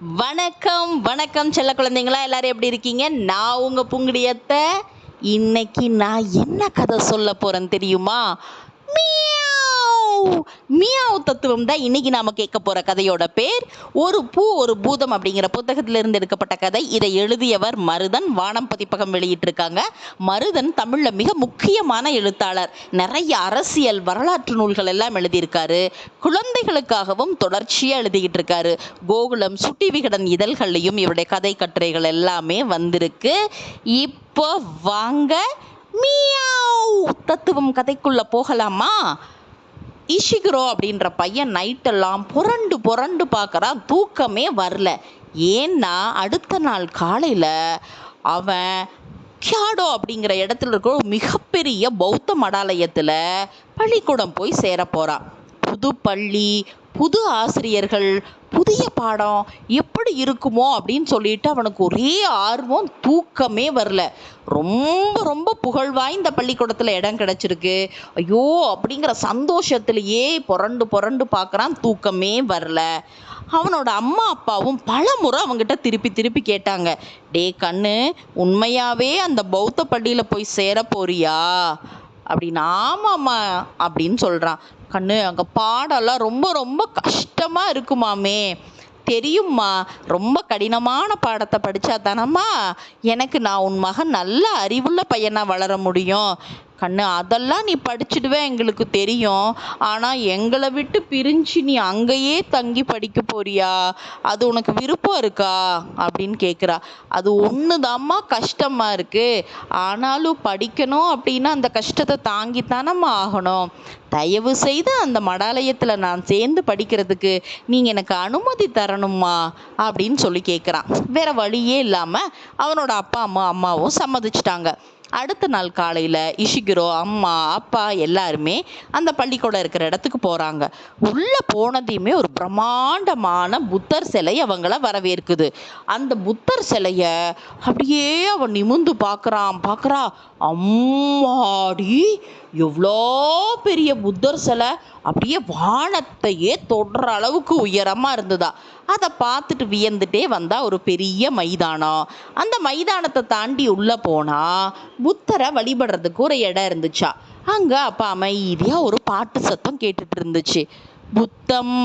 வணக்கம் வணக்கம் செல்ல குழந்தைங்களா எல்லாரும் எப்படி இருக்கீங்க? நான் உங்க புங்குடியத்தை இன்னைக்கு நான் என்ன கதை சொல்ல போறேன் தெரியுமா? மீ மியாவ் தத்துவம் தான் இன்னைக்கு நாம கேட்க போற கதையோட பேர். ஒரு பூ ஒரு பூதம் அப்படிங்கிற புத்தகத்திலிருந்து எடுக்கப்பட்ட கதை. இதை எழுதியவர் மருதன். வானம் பதிப்பகம் வெளியிட்டிருக்காங்க. மருதன் தமிழ்ல மிக முக்கியமான எழுத்தாளர். நிறைய அரசியல் வரலாற்று நூல்கள் எல்லாம் எழுதியிருக்காரு. குழந்தைகளுக்காகவும் தொடர்ச்சியாக எழுதிக்கிட்டு இருக்காரு கோகுலம் சுட்டி விகடன் இதழ்கள்லையும் இவருடைய கதை கட்டுரைகள் எல்லாமே வந்திருக்கு. இப்போ வாங்க மியாவ் தத்துவம் கதைக்குள்ள போகலாமா? இஷிகுரோ அப்படின்ற பையன் நைட்டெல்லாம் புரண்டு புரண்டு பார்க்குறான் தூக்கமே வரல. ஏன்னா அடுத்த நாள் காலையில் அவன் கியாடோ அப்படிங்கிற இடத்துல இருக்கிற ஒரு மிகப்பெரிய பௌத்த மடாலயத்தில் பள்ளிக்கூடம் போய் சேர போகிறான் புது பள்ளி புது ஆசிரியர்கள் புதிய பாடம் எப்படி இருக்குமோ அப்படின்னு சொல்லிட்டு அவனுக்கு ஒரே ஆர்வம் தூக்கமே வரல. ரொம்ப ரொம்ப புகழ் வாய்ந்த பள்ளிக்கூடத்தில் இடம் கிடச்சிருக்கு. ஐயோ அப்படிங்கிற சந்தோஷத்திலேயே புரண்டு புரண்டு பார்க்குறான் தூக்கமே வரல. அவனோட அம்மா அப்பாவும் பல முறை அவங்ககிட்ட திருப்பி திருப்பி கேட்டாங்க. டே கண்ணு உண்மையாகவே அந்த பௌத்த பள்ளியில் போய் சேர போறியா? அப்படின்னு. ஆமாம்மா அப்படின்னு சொல்கிறான் கண்ணு அங்கே பாடம்லாம் ரொம்ப ரொம்ப கஷ்டமாக இருக்குமாமே. தெரியும்மா ரொம்ப கடினமான பாடத்தை படித்தா தானம்மா எனக்கு நான் உன் மகன் நல்ல அறிவுள்ள பையனாக வளர முடியும். கண்ணு அதெல்லாம் நீ படிச்சிடுவே எங்களுக்கு தெரியும். ஆனால் எங்களை விட்டு பிரிஞ்சு நீ அங்கேயே தங்கி படிக்க போறியா? அது உனக்கு விருப்பம் இருக்கா? அப்படின்னு கேட்குறா அது ஒன்று தாம்மா கஷ்டமாக இருக்குது ஆனாலும் படிக்கணும் அப்படின்னா அந்த கஷ்டத்தை தாங்கித்தானம்மா ஆகணும். தயவு செய்து அந்த மடாலயத்தில் நான் சேர்ந்து படிக்கிறதுக்கு நீங்கள் எனக்கு அனுமதி தரணுமா அப்படின்னு சொல்லி கேட்குறான் வேற வழியே இல்லாமல் அவனோட அப்பா அம்மா அம்மாவும் சம்மதிச்சிட்டாங்க. அடுத்த நாள் காலையில் இஷிகிரோ அம்மா அப்பா எல்லாருமே அந்த பள்ளிக்கூடம் இருக்கிற இடத்துக்கு போகிறாங்க உள்ளே போனதையுமே ஒரு பிரம்மாண்டமான புத்தர் சிலை அவங்கள வரவேற்குது. அந்த புத்தர் சிலையை அப்படியே அவன் நிமிந்து பார்க்குறான். பார்க்குறா அம்மாடி எவ்வளோ பெரிய புத்தர் சிலை அப்படியே வானத்தையே தொடுற அளவுக்கு உயரமாக இருந்ததா? அதை பார்த்துட்டு வியந்துட்டே வந்தா ஒரு பெரிய மைதானம். அந்த மைதானத்தை தாண்டி உள்ளே போனால் புத்தரை வழிபடுறதுக்கு ஒரு இடம் இருந்துச்சா? அங்கே அப்போ அமைதியாக ஒரு பாட்டு சத்தம் கேட்டுட்டு இருந்துச்சு. புத்தம்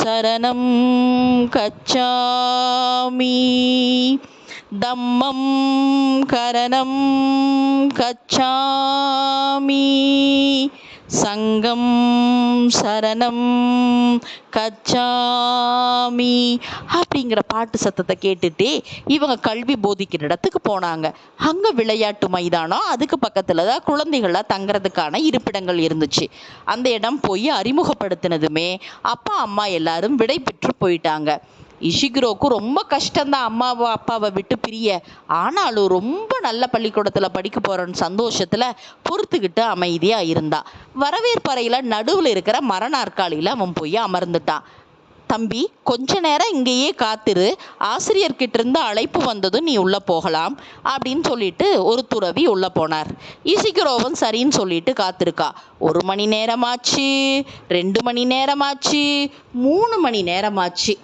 சரணம் கச்சாமி தம்மம் கரணம் கச்சாமி. சங்கம் சரணம் கச்சாமி. அப்படிங்கிற பாட்டு சத்தத்தை கேட்டுட்டு இவங்க கல்வி போதிக்கிற இடத்துக்கு போனாங்க. அங்கே விளையாட்டு மைதானம் அதுக்கு பக்கத்தில் தான் குழந்தைகளாக தங்குறதுக்கான இருப்பிடங்கள் இருந்துச்சு. அந்த இடம் போய் அறிமுகப்படுத்தினதுமே அப்பா அம்மா எல்லாரும் விடை பெற்று போயிட்டாங்க. இஷிகுரோக்கு ரொம்ப கஷ்டம்தான் அம்மாவை அப்பாவை விட்டு பிரிய. ஆனாலும் ரொம்ப நல்ல பள்ளிக்கூடத்தில் படிக்க போகிறன்னு சந்தோஷத்தில் பொறுத்துக்கிட்டு அமைதியாக இருந்தா. வரவேற்பறையில் நடுவில் இருக்கிற மர நாற்காலியில் அவன் போய் அமர்ந்துட்டான். தம்பி கொஞ்ச நேரம் இங்கேயே காத்திரு. ஆசிரியர்கிட்ட இருந்து அழைப்பு வந்ததும் நீ உள்ளே போகலாம் அப்படின்னு சொல்லிட்டு ஒரு துறவி உள்ளே போனார். இசிகுரோவன் சரின்னு சொல்லிட்டு காத்திருக்கா. ஒரு மணி நேரமாச்சு ரெண்டு மணி நேரமாச்சு மூணு மணி நேரமாச்சு.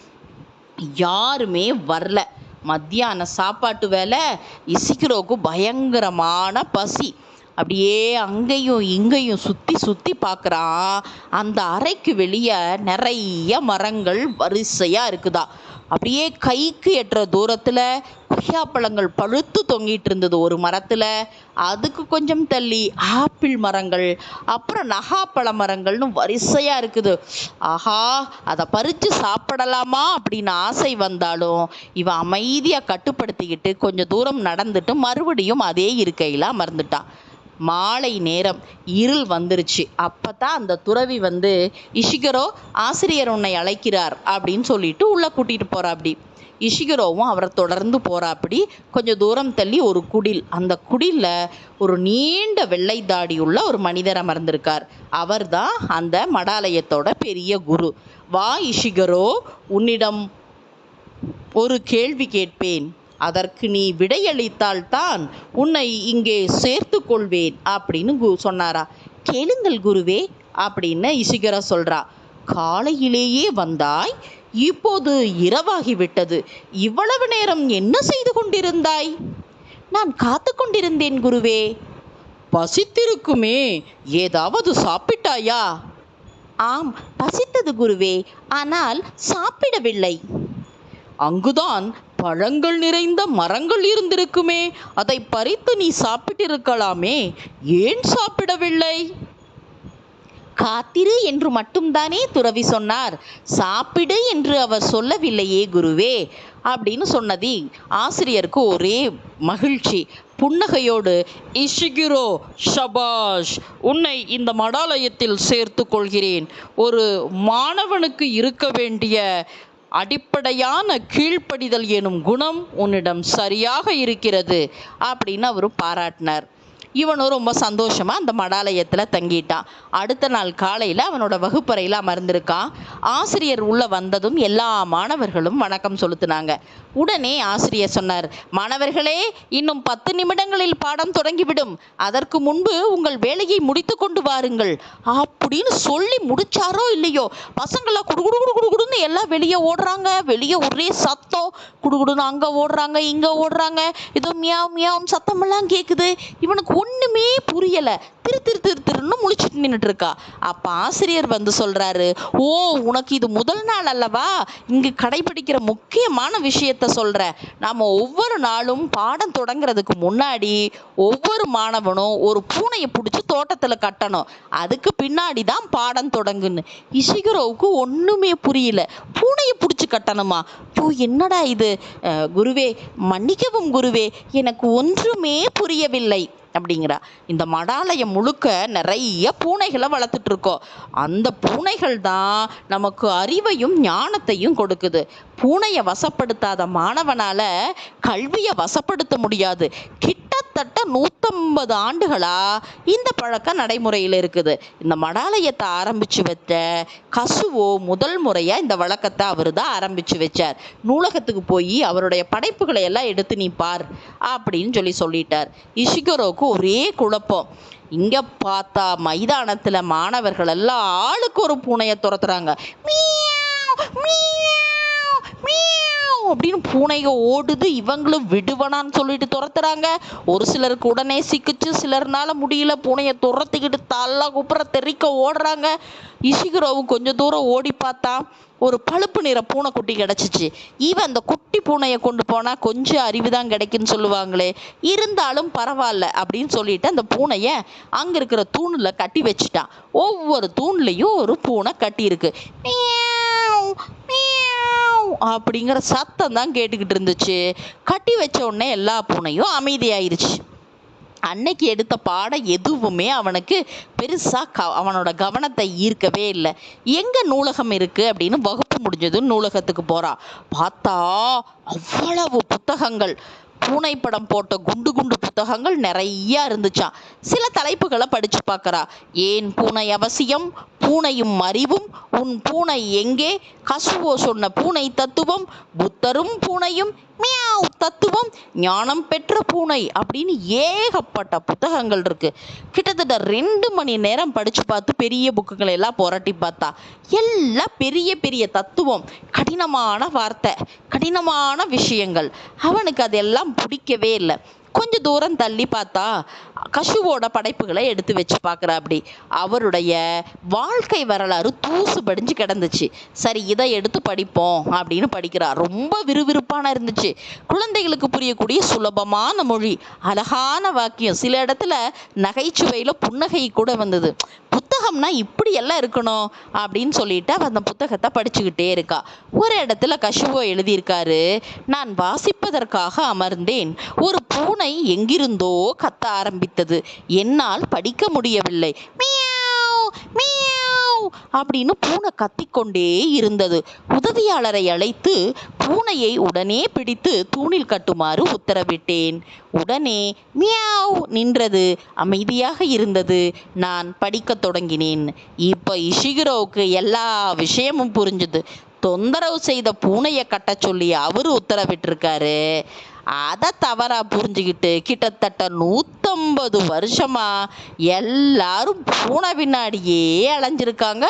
யாருமே வரல. மத்தியான சாப்பாட்டு வேலை இசிக்கிறோக்கு பயங்கரமான பசி. அப்படியே அங்கேயும் இங்கேயும் சுற்றி சுற்றி பார்க்குறான் அந்த அறைக்கு வெளியே நிறைய மரங்கள் வரிசையாக இருக்குதா. அப்படியே கைக்கு எட்டுற தூரத்தில் கொய்யாப்பழங்கள் பழுத்து தொங்கிட்டு இருந்தது ஒரு மரத்தில். அதுக்கு கொஞ்சம் தள்ளி ஆப்பிள் மரங்கள் அப்புறம் நகாப்பழ மரங்கள்னு வரிசையாக இருக்குது. ஆஹா அதை பறித்து சாப்பிடலாமா அப்படின்னு ஆசை வந்தாலும் இவன் அமைதியாக கட்டுப்படுத்திக்கிட்டு கொஞ்சம் தூரம் நடந்துட்டு மறுபடியும் அதே இருக்கையில் அமர்ந்துட்டான் மாலை நேரம் இருள் வந்துருச்சு. அப்போ தான் அந்த துறவி வந்து இஷிகரோ ஆசிரியர் உன்னை அழைக்கிறார் அப்படின்னு சொல்லிட்டு உள்ளே கூட்டிகிட்டு போகிறாப்படி இஷிகரோவும் அவரை தொடர்ந்து போகிறாப்படி கொஞ்சம் தூரம் தள்ளி ஒரு குடில். அந்த குடிலில் ஒரு நீண்ட வெள்ளை தாடி உள்ள ஒரு மனிதர் அமர்ந்திருக்கார். அவர்தான் அந்த மடாலயத்தோட பெரிய குரு. வா இஷிகரோ உன்னிடம் ஒரு கேள்வி கேட்பேன். அதற்கு நீ விடையளித்தால்தான் உன்னை இங்கே சேர்த்து கொள்வேன் அப்படின்னு கு சொன்னாரா. கேளுங்கள் குருவே அப்படின்னு இசிகரா சொல்றா. காலையிலேயே வந்தாய் இப்போது இரவாகிவிட்டது. இவ்வளவு நேரம் என்ன செய்து கொண்டிருந்தாய்? நான் காத்து கொண்டிருந்தேன் குருவே. பசித்திருக்குமே ஏதாவது சாப்பிட்டாயா? ஆம் பசித்தது குருவே ஆனால் சாப்பிடவில்லை. அங்குதான் பழங்கள் நிறைந்த மரங்கள் இருந்திருக்குமே அதை பறித்து நீ சாப்பிட்டிருக்கலாமே ஏன் சாப்பிடவில்லை? காத்திரு என்று மட்டும்தானே துறவி சொன்னார். சாப்பிடு என்று அவர் சொல்லவில்லையே குருவே அப்படின்னு சொன்னதி. ஆசிரியருக்கு ஒரே மகிழ்ச்சி. புன்னகையோடு இஷிகிரோ ஷபாஷ் உன்னை இந்த மடாலயத்தில் சேர்த்து கொள்கிறேன். ஒரு மாணவனுக்கு இருக்க வேண்டிய அடிப்படையான கீழ்ப்படிதல் எனும் குணம் உன்னிடம் சரியாக இருக்கிறது அப்படின்னு அவர் பாராட்டினார். இவனும் ரொம்ப சந்தோஷமா அந்த மடாலயத்தில் தங்கிட்டான் அடுத்த நாள் காலையில் அவனோட வகுப்பறையில் அமர்ந்திருக்கான் ஆசிரியர் உள்ள வந்ததும் எல்லா மாணவர்களும் வணக்கம் செலுத்தினாங்க. உடனே ஆசிரியர் சொன்னார் மாணவர்களே இன்னும் பத்து நிமிடங்களில் பாடம் தொடங்கிவிடும். அதற்கு முன்பு உங்கள் வேலையை முடித்து கொண்டு வாருங்கள். அப்படின்னு சொல்லி முடிச்சாரோ இல்லையோ? பசங்களை குடுகுடு குடு குடுன்னு எல்லாம் வெளியே ஓடுறாங்க. வெளியே ஒரே சத்தம். குடுகுடுன்னு அங்கே ஓடுறாங்க இங்கே ஓடுறாங்க. இதோ மியாவ் மியாவும் சத்தமெல்லாம் கேட்குது இவனுக்கு ஒன்றுமே புரியலை. திரு திரு திரு திருன்னு முழிச்சிட்டு நின்றுட்டு இருக்கா. அப்போ ஆசிரியர் வந்து சொல்கிறாரு ஓ உனக்கு இது முதல் நாள் அல்லவா? இங்கு கடைபிடிக்கிற முக்கியமான விஷயத்த சொல்கிற நாம் ஒவ்வொரு நாளும் பாடம் தொடங்குறதுக்கு முன்னாடி ஒவ்வொரு மாணவனும் ஒரு பூனையை பிடிச்சி தோட்டத்தில் கட்டணும். அதுக்கு பின்னாடி தான் பாடம் தொடங்குன்னு. இஷிகரோவுக்கு ஒன்றுமே புரியல. பூனையை பிடிச்சி கட்டணுமா? ஐயோ என்னடா இது? குருவே மன்னிக்கவும் குருவே எனக்கு ஒன்றுமே புரியவில்லை. அப்படிங்கிறா. இந்த மடாலயம் முழுக்க நிறைய பூனைகளை வளர்த்துட்டு இருக்கோம் அந்த பூனைகள் தான் நமக்கு அறிவையும் ஞானத்தையும் கொடுக்குது. பூனையை வசப்படுத்தாத மாணவனால கல்வியை வசப்படுத்த முடியாது. கிட்டத்தட்ட நூற்றம்பது ஆண்டுகளாக இந்த பழக்கம் நடைமுறையில் இருக்குது. இந்த மடாலயத்தை ஆரம்பிச்சு வச்ச கசுவோ முதல் முறையாக இந்த வழக்கத்தை அவர் தான் ஆரம்பிச்சு வச்சார். நூலகத்துக்கு போய் அவருடைய படைப்புகளை எல்லாம் எடுத்து நீ பார் அப்படின்னு சொல்லி சொல்லிட்டார். இஷிகரோவுக்கு ஒரே குழப்பம். இங்கே பார்த்தா மைதானத்தில் மாணவர்கள் எல்லாம் ஆளுக்கு ஒரு பூனையை துரத்துறாங்க. மீ அப்படின்னு பூனைக ஓடுது இவங்களும் விடுவனான்னு சொல்லிட்டு துரத்துறாங்க. ஒரு சிலருக்கு உடனே சிக்கிச்சு சிலர்னால முடியல பூனையை துரத்திக்கிட்டு தள்ள குப்புற தெறிக்க ஓடுறாங்க. இஷிகுரோவு கொஞ்சம் தூரம் ஓடி பார்த்தா ஒரு பழுப்பு நிற பூனைக்குட்டி கிடச்சிச்சு. இவன் அந்த குட்டி பூனையை கொண்டு போனால் கொஞ்சம் அறிவு தான் கிடைக்குன்னு சொல்லுவாங்களே. இருந்தாலும் பரவாயில்ல அப்படின்னு சொல்லிட்டு அந்த பூனையை அங்கே இருக்கிற தூணில் கட்டி வச்சுட்டான். ஒவ்வொரு தூண்லேயும் ஒரு பூனை கட்டியிருக்கு அப்படிங்கிற சத்தம் தான் கேட்டுக்கிட்டு இருந்துச்சு. கட்டி வச்ச உடனே எல்லா பூனையும் அமைதியாயிருச்சு. அன்னைக்கு எடுத்த பாடம் எதுவுமே அவனுக்கு பெருசாக க அவனோட கவனத்தை ஈர்க்கவே இல்லை. எங்கே நூலகம் இருக்குது அப்படின்னு வகுப்பு முடிஞ்சதும் நூலகத்துக்கு போகிறான் பார்த்தா அவ்வளவு புத்தகங்கள். பூனை படம் போட்ட குண்டு குண்டு புத்தகங்கள் நிறைய இருந்துச்சாம் சில தலைப்புகளை படித்து பார்க்கறா. ஏன் பூனை அவசியம்? பூனையும் அறிவும். உன் பூனை எங்கே? கசுவோ சொன்ன பூனை தத்துவம். புத்தரும் பூனையும் மியாவ் தத்துவம் ஞானம் பெற்ற பூனை அப்படின்னு ஏகப்பட்ட புத்தகங்கள் இருக்கு. கிட்டத்தட்ட ரெண்டு மணி நேரம் படிச்சு பார்த்து பெரிய புக்குகளை எல்லாம் புரட்டி பார்த்தா எல்லாம் பெரிய பெரிய தத்துவம் கடினமான வார்த்தை கடினமான விஷயங்கள். அவனுக்கு அதெல்லாம் பிடிக்கவே இல்லை. கொஞ்சம் தூரம் தள்ளி பார்த்தா கஷுவோட படைப்புகளை எடுத்து வச்சு பார்க்குறா அப்படி அவருடைய வாழ்க்கை வரலாறு தூசு படிஞ்சு கிடந்துச்சு. சரி இதை எடுத்து படிப்போம் அப்படின்னு படிக்கிறார். ரொம்ப விறுவிறுப்பான இருந்துச்சு. குழந்தைகளுக்கு புரியக்கூடிய சுலபமான மொழி அழகான வாக்கியம். சில இடத்துல நகைச்சுவையில் புன்னகை கூட வந்தது. புத்தகம்னா இப்படி எல்லாம் இருக்கணும் அப்படின்னு சொல்லிட்டு அவ அந்த புத்தகத்தை படிச்சுக்கிட்டே இருக்கா. ஒரு இடத்துல கஷுவோ எழுதியிருக்காரு நான் வாசிப்பதற்காக அமர்ந்தேன். ஒரு பூனை எங்கிருந்தோ கத்த ஆரம்பித்தது. என்னால் படிக்க முடியவில்லை. மியாவ்! மியாவ்! அப்படின்னு பூனை கத்திக்கொண்டே இருந்தது. உதவியாளரை அழைத்து பூனையை உடனே பிடித்து தூணில் கட்டுமாறு உத்தரவிட்டேன். உடனே மியாவ் நின்றது. அமைதியாக இருந்தது. நான் படிக்கத் தொடங்கினேன். இப்போ இஷிகிரோவுக்கு எல்லா விஷயமும் புரிஞ்சுது. தொந்தரவு செய்த பூனையை கட்டச் சொல்லி அவரு உத்தரவிட்டிருக்காரு. அதை தவறாக புரிஞ்சுக்கிட்டு கிட்டத்தட்ட நூற்றம்பது வருஷமா எல்லாரும் பூனை பின்னாடியே அலைஞ்சிருக்காங்க.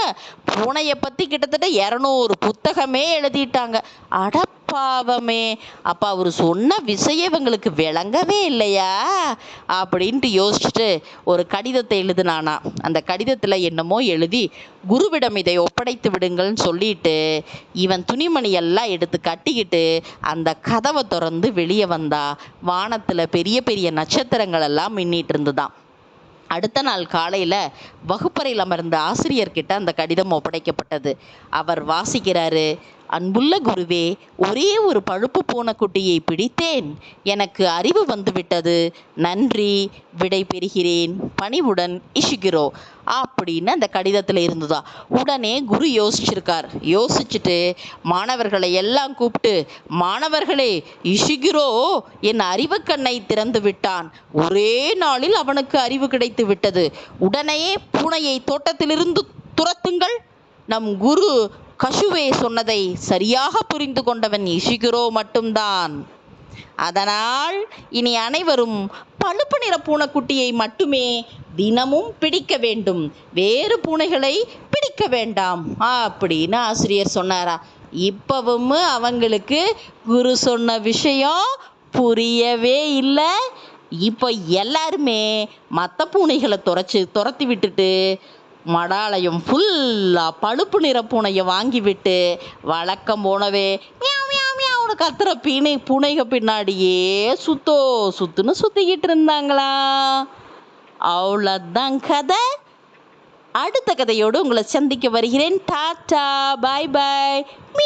பூனையை பற்றி கிட்டத்தட்ட இரநூறு புத்தகமே எழுதிட்டாங்க. பாவமே. அப்போ அவர் சொன்ன விஷயம் இவங்களுக்கு விளங்கவே இல்லையா? அப்படின்ட்டு யோசிச்சுட்டு ஒரு கடிதத்தை எழுதுனானா. அந்த கடிதத்தில் என்னமோ எழுதி குருவிடம் இதை ஒப்படைத்து விடுங்கள்னு சொல்லிட்டு இவன் துணிமணியெல்லாம் எடுத்து கட்டிக்கிட்டு அந்த கதவை திறந்து வெளியே வந்தா. வானத்தில் பெரிய பெரிய நட்சத்திரங்கள் எல்லாம் மின்னிட்டு இருந்துதான். அடுத்த நாள் காலையில் வகுப்பறையில் அமர்ந்த ஆசிரியர்கிட்ட அந்த கடிதம் ஒப்படைக்கப்பட்டது. அவர் வாசிக்கிறாரு அன்புள்ள குருவே ஒரே ஒரு பழுப்பு பூனைக்குட்டியை பிடித்தேன். எனக்கு அறிவு வந்துவிட்டது. நன்றி. விடை பெறுகிறேன். பணிவுடன் இஷிகிரோ. அப்படின்னு அந்த கடிதத்தில் இருந்ததா. உடனே குரு யோசிச்சிருக்கார். யோசிச்சுட்டு மாணவர்களை எல்லாம் கூப்பிட்டு மாணவர்களே இஷிகிரோ என் அறிவு கண்ணை திறந்து விட்டான். ஒரே நாளில் அவனுக்கு அறிவு கிடைத்து விட்டது. உடனே பூனையை தோட்டத்திலிருந்து துரத்துங்கள். நம் குரு கஷுவே சொன்னதை சரியாக புரிந்து கொண்டவன் இஷிகுரோ மட்டும்தான். அதனால் இனி அனைவரும் பழுப்பு நிற பூனைக்குட்டியை மட்டுமே தினமும் பிடிக்க வேண்டும். வேறு பூனைகளை பிடிக்க வேண்டாம். அப்படின்னு ஆசிரியர் சொன்னாரா. இப்பவும் அவங்களுக்கு குரு சொன்ன விஷயம் புரியவே இல்லை. இப்போ எல்லாருமே மற்ற பூனைகளை துறைச்சி துரத்தி விட்டுட்டு மடாலயம் ஃபுல்லாக பழுப்பு நிற பூனையை வாங்கிவிட்டு வழக்கம் போனவே மியாவ் கத்துற பீனை பூனைக பின்னாடியே சுத்தோ சுத்துன்னு சுத்திக்கிட்டு இருந்தாங்களா? அவ்வளோதான் கதை. அடுத்த கதையோடு உங்களை சந்திக்க வருகிறேன். டாட்டா பாய் பாய் மீ